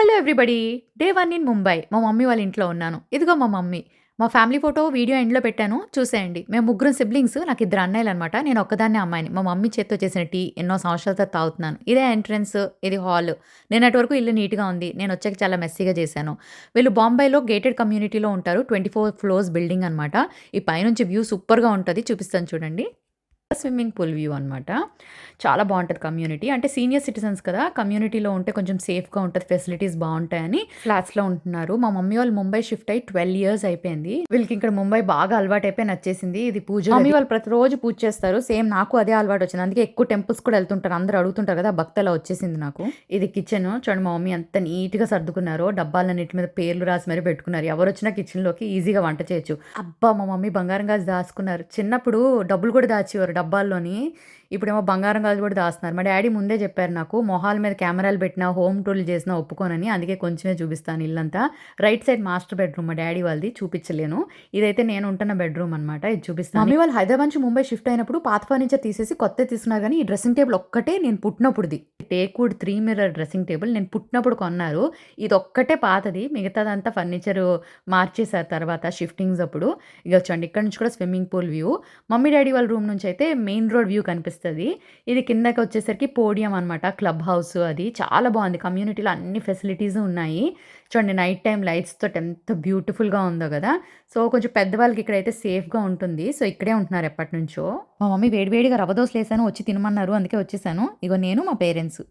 Hello everybody. Day one in Mumbai. మా mummy వాళ్ళ ఇంట్లో ఉన్నాను. ఇదిగో మా మమ్మీ. మా ఫ్యామిలీ ఫోటో వీడియో ఎండ్లో పెట్టాను. చూసేయండి. మేము ముగ్గురు సిబ్లింగ్స్. నాకు ఇద్దరు అన్నయ్యలు అనమాట నేను ఒక్కదాన్నే అమ్మాయిని. మా మమ్మీ చేత్తో చేసిన టీ ఎన్నో సంవత్సరాలతో తాగుతున్నాను. ఇదే ఎంట్రన్స్ ఇది హాల్. నిన్నటి వరకు ఇల్లు నీట్గా ఉంది. నేను వచ్చాక చాలా మెస్సీగా చేశాను. వీళ్ళు బాంబేలో గేటెడ్ కమ్యూనిటీలో ఉంటారు. ట్వంటీ ఫోర్ ఫ్లోర్స్ బిల్డింగ్ అనమాట ఈ పైనుంచి వ్యూ సూపర్గా ఉంటుంది. చూపిస్తాను చూడండి. స్విమ్మింగ్ పూల్ వ్యూ అనమాట చాలా బాగుంటుంది కమ్యూనిటీ. అంటే సీనియర్ సిటిజన్స్ కదా కమ్యూనిటీలో ఉంటే కొంచెం సేఫ్గా ఉంటుంది ఫెసిలిటీస్ బాగుంటాయని ఫ్లాట్స్లో ఉంటున్నారు. మా మమ్మీ వాళ్ళు ముంబై షిఫ్ట్ అయ్యి ట్వెల్వ్ ఇయర్స్ అయిపోయింది. వీళ్ళకి ఇక్కడ ముంబై బాగా అలవాటు అయిపోయి నచ్చేసింది. ఇది పూజ మమ్మీ వాళ్ళు ప్రతిరోజు పూజ చేస్తారు. సేమ్ నాకు అదే అలవాటు వచ్చింది. అందుకే ఎక్కువ టెంపుల్స్ కూడా వెళ్తుంటారు. అందరూ అడుగుతుంటారు కదా భక్తలా వచ్చేసింది నాకు. ఇది కిచెన్. చూడండి మా మమ్మీ అంత నీట్గా సర్దుకున్నారు. డబ్బాలన్నిటి మీద పేర్లు రాసి మరీ పెట్టుకున్నారు. ఎవరు వచ్చినా కిచెన్లోకి ఈజీగా వంట చేయొచ్చు. అబ్బా మా మమ్మీ బంగారం గాజు దాచుకున్నారు. చిన్నప్పుడు డబ్బులు కూడా దాచేవారు. డబ్బాల్లోని ఇప్పుడేమో బంగారం గాజు కూడా దాస్తున్నారు. మా డాడీ ముందే చెప్పారు నాకు మొహాల మీద కెమెరాలు పెట్టినా హోమ్ టూల్ చేసినా ఒప్పుకోనని అందుకే కొంచెమే చూపిస్తాను ఇల్లంతా. రైట్ సైడ్ మాస్టర్ బెడ్రూమ్ మా డాడీ వాళ్ళది చూపించలేను. ఇదైతే నేను ఉంటున్న బెడ్రూమ్ అనమాట ఇది చూపిస్తాను. మమ్మీ వాళ్ళు హైదరాబాద్ నుంచి ముంబై షిఫ్ట్ అయినప్పుడు పాత ఫర్నిచర్ తీసేసి కొత్త తీసుకున్నారు కానీ ఈ డ్రెస్సింగ్ టేబుల్ ఒక్కటే నేను పుట్టినప్పుడుది. Teakwood three mirror dressing table నేను పుట్టినప్పుడు కొన్నారు. ఇది ఒక్కటే పాతది మిగతాదంతా ఫర్నిచర్ మార్చేశారు తర్వాత షిఫ్టింగ్స్ అప్పుడు. ఇక వచ్చండి ఇక్కడ నుంచి కూడా swimming pool view. Mummy daddy వాళ్ళ రూమ్ నుంచి అయితే మెయిన్ రోడ్ వ్యూ కనిపిస్తుంది. ఇది కిందకి వచ్చేసరికి పోడియం అనమాట క్లబ్ హౌస్ అది. చాలా బాగుంది. కమ్యూనిటీలో అన్ని ఫెసిలిటీస్ ఉన్నాయి. చూడండి నైట్ టైం లైట్స్ ఎంత బ్యూటిఫుల్గా ఉందో కదా. సో కొంచెం పెద్దవాళ్ళకి ఇక్కడైతే సేఫ్గా ఉంటుంది. సో ఇక్కడే ఉంటున్నారు ఎప్పటి నుంచో మా మమ్మీ వేడివేడిగా రవ్వ దోశలు వేసాను వచ్చి తినమన్నారు. అందుకే వచ్చేసాను. ఇగో నేను మా పేరెంట్స్.